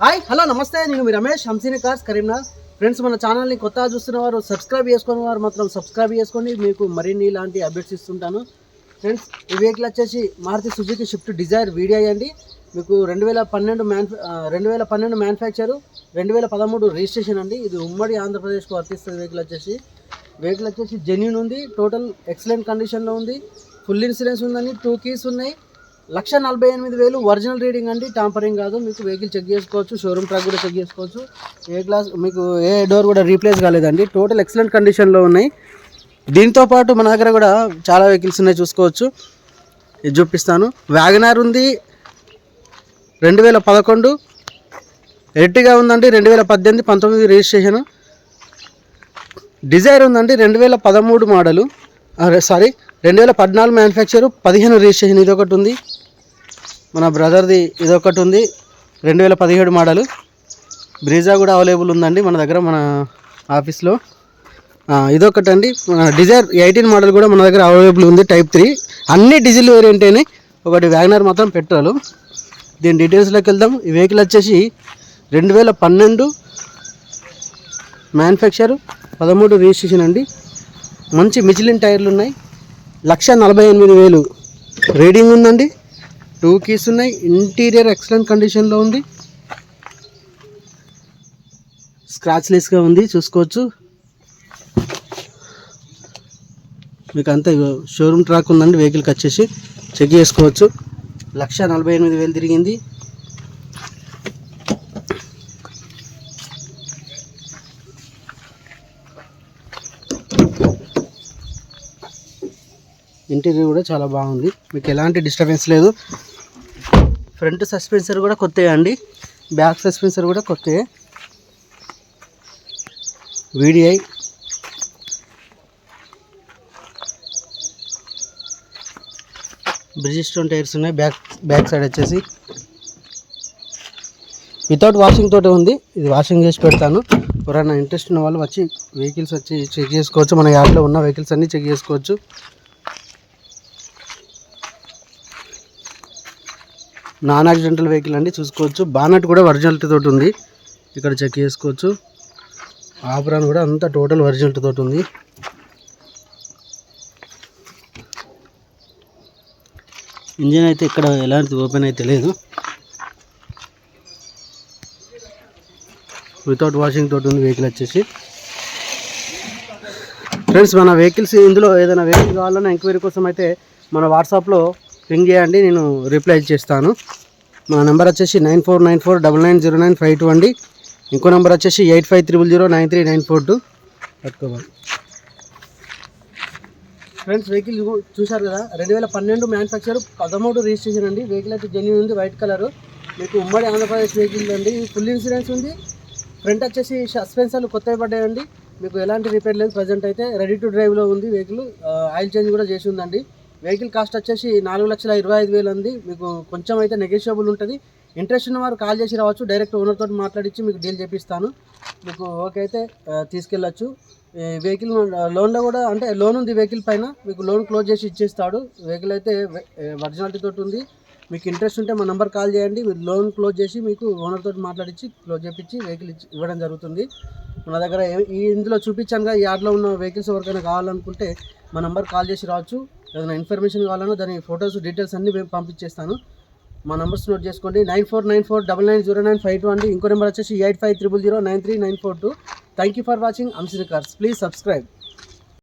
Hi hello నమస్తే. నేను మీ రమేష్ హంసీని కార్స్ కరీంనగర్. ఫ్రెండ్స్ మన ఛానల్ని కొత్తగా చూస్తున్న వారు సబ్స్క్రైబ్ చేసుకున్న వారు మాత్రం సబ్స్క్రైబ్ చేసుకోండి మీకు మరిన్ని ఇలాంటి అప్డేట్స్ ఇస్తుంటాను. ఫ్రెండ్స్ ఈ వెహికల్ వచ్చేసి Maruti Suzuki Swift Dzire video అయ్యండి మీకు రెండు వేల పన్నెండు మ్యాన్ రెండు వేల పన్నెండు మ్యానుఫ్యాక్చరు రెండు వేల పదమూడు రిజిస్ట్రేషన్ అండి. ఇది ఉమ్మడి ఆంధ్రప్రదేశ్కు వర్తిస్తుంది వెహికల్ వచ్చేసి. వెహికల్ వచ్చేసి జెన్యున్ ఉంది. టోటల్ ఎక్సలెంట్ కండిషన్లో ఉంది. ఫుల్ ఇన్సూరెన్స్ ఉందండి. టూ కీస్ ఉన్నాయి. లక్ష నలభై ఎనిమిది వేలు ఒరిజినల్ రీడింగ్ అండి టాంపరింగ్ కాదు మీకు వెహికల్ చెక్ చేసుకోవచ్చు షోరూమ్ ట్రాక్ కూడా చెక్ చేసుకోవచ్చు. ఏ గ్లాస్ మీకు ఏ డోర్ కూడా రీప్లేస్ కాలేదండి. టోటల్ ఎక్సలెంట్ కండిషన్లో ఉన్నాయి. దీంతో పాటు మన దగ్గర కూడా చాలా వెహికల్స్ ఉన్నాయి చూసుకోవచ్చు. ఇది చూపిస్తాను. వ్యాగనార్ ఉంది రెండు వేల పదకొండు. ఎర్టిగా ఉందండి రెండు వేల పద్దెనిమిది పంతొమ్మిది రిజిస్ట్రేషన్. డిజైర్ ఉందండి రెండు వేల పదమూడు మోడలు. సారీ రెండు వేల పద్నాలుగు మ్యానుఫ్యాక్చర్ పదిహేను రిజిస్ట్రేషన్ ఇది ఒకటి ఉంది. మన బ్రదర్ది ఇది ఒకటి ఉంది. రెండు వేల పదిహేడు మోడలు బ్రీజా కూడా అవైలబుల్ ఉందండి మన దగ్గర మన ఆఫీస్లో ఇదొకటి అండి. మన డిజైర్ ఎయిటీన్ మోడల్ కూడా మన దగ్గర అవైలబుల్ ఉంది టైప్ త్రీ అన్ని డీజిల్ వేరియంటేనే ఒకటి వ్యాగనర్ మాత్రం పెట్రోలు దీని డీటెయిల్స్లోకి వెళ్దాం. ఈ వెహికల్ వచ్చేసి రెండు వేల పన్నెండు మ్యానుఫ్యాక్చర్ పదమూడు రిజిస్ట్రేషన్ అండి. మంచి మిచిలిన్ టైర్లు ఉన్నాయి. లక్ష నలభై ఎనిమిది వేలు. రీడింగ్ ఉందండి. టూ కీస్ ఉన్నాయి. ఇంటీరియర్ ఎక్సలెంట్ కండిషన్లో ఉంది. స్క్రాచ్లెస్గా ఉంది. చూసుకోవచ్చు. మీకు అంతా షోరూమ్ ట్రాక్ ఉందండి. వెహికల్కి వచ్చేసి చెక్ చేసుకోవచ్చు. లక్ష నలభై ఎనిమిది వేలు తిరిగింది. ఇంటీరియర్ కూడా చాలా బాగుంది. మీకు ఎలాంటి డిస్టర్బెన్స్ లేదు. ఫ్రంట్ సస్పెన్సర్ కూడా కొత్తగా అండి. బ్యాక్ సస్పెన్సర్ కూడా కొత్తయే. వీడిఐ బ్రిజిస్టోన్ టైర్స్ ఉన్నాయి. బ్యాక్ బ్యాక్ సైడ్ వచ్చేసి. వితౌట్ వాషింగ్ తోటి ఉంది. ఇది వాషింగ్ చేసి పెడతాను. ఎవరైనా ఇంట్రెస్ట్ ఉన్న వాళ్ళు వచ్చి వెహికల్స్ వచ్చి చెక్ చేసుకోవచ్చు. మన యాప్లో ఉన్న వెహికల్స్ అన్నీ చెక్ చేసుకోవచ్చు. నాన్ యాక్సిడెంటల్ వెహికల్ అండి చూసుకోవచ్చు. బానట్ కూడా ఒరిజినల్టీ తోటి ఉంది. ఇక్కడ చెక్ చేసుకోవచ్చు. ఆపరాన్ కూడా అంతా టోటల్ ఒరిజినల్టీ తోటి ఉంది. ఇంజిన్ అయితే ఇక్కడ ఎలాంటి ఓపెన్ అయితే లేదు. వితౌట్ వాషింగ్ తోటి ఉంది వెహికల్ వచ్చేసి. ఫ్రెండ్స్ మన వెహికల్స్ ఇందులో ఏదైనా వెహికల్ కావాలన్నా ఎంక్వైరీ కోసం అయితే మన వాట్సాప్లో రింగ్ చేయండి నేను రిప్లై చేస్తాను. మా నెంబర్ వచ్చేసి nine four nine four double nine zero nine five two అండి. ఇంకో నెంబర్ వచ్చేసి eight five triple zero nine three nine four two. పట్టుకోవాలి. ఫ్రెండ్స్ వెహికల్ ఇగో చూశారు కదా రెండు వేల పన్నెండు మ్యానుఫ్యాక్చర్ పదమూడు రిజిస్ట్రేషన్ అండి. వెహికల్ అయితే జెన్యున్ ఉంది వైట్ కలర్. మీకు ఉమ్మడి ఆంధ్రప్రదేశ్ వెహికల్ అండి. ఫుల్ ఇన్సూరెన్స్ ఉంది. ఫ్రంట్ వచ్చేసి సస్పెన్సర్లు కొత్తవి పడ్డాయండి. మీకు ఎలాంటి రిపేర్ లేదు ప్రజెంట్ అయితే రెడీ టు డ్రైవ్లో ఉంది వెహికల్. ఆయిల్ చేంజ్ కూడా చేసి ఉందండి. వెహికల్ కాస్ట్ వచ్చేసి నాలుగు లక్షల ఇరవై ఐదు వేలు ఉంది మీకు కొంచెం అయితే నెగోషియబుల్ ఉంటుంది. ఇంట్రెస్ట్ ఉన్న వారు కాల్ చేసి రావచ్చు. డైరెక్ట్ ఓనర్ తోటి మాట్లాడించి మీకు డీల్ చేపిస్తాను. మీకు ఓకే అయితే తీసుకెళ్ళచ్చు. వెహికల్ లోన్లో కూడా అంటే లోన్ ఉంది వెహికల్ పైన. మీకు లోన్ క్లోజ్ చేసి ఇచ్చేస్తాడు. వెహికల్ అయితే ఒరిజినాలిటీ తోటి ఉంది. మీకు ఇంట్రెస్ట్ ఉంటే మా నెంబర్ కాల్ చేయండి. మీరు లోన్ క్లోజ్ చేసి మీకు ఓనర్ తోటి మాట్లాడించి క్లోజ్ చేపించి వెహికల్ ఇచ్చి ఇవ్వడం జరుగుతుంది. మన దగ్గర ఈ ఇందులో చూపించానుగా ఈ యార్డ్లో ఉన్న వెహికల్స్ ఎవరికైనా కావాలనుకుంటే మా నెంబర్ కాల్ చేసి రావచ్చు. ఏదైనా ఇన్ఫర్మేషన్ కావాలన్నా దాని ఫొటోస్ డీటెయిల్స్ అన్నీ మేము పంపించేస్తాను. మా నెంబర్స్ నోట్ చేసుకోండి. Nine four nine four double nine zero nine five two అండి. ఇంకో నెంబర్ వచ్చేసి eight five triple zero nine three nine four two. Thank you for watching Hamsini cars please subscribe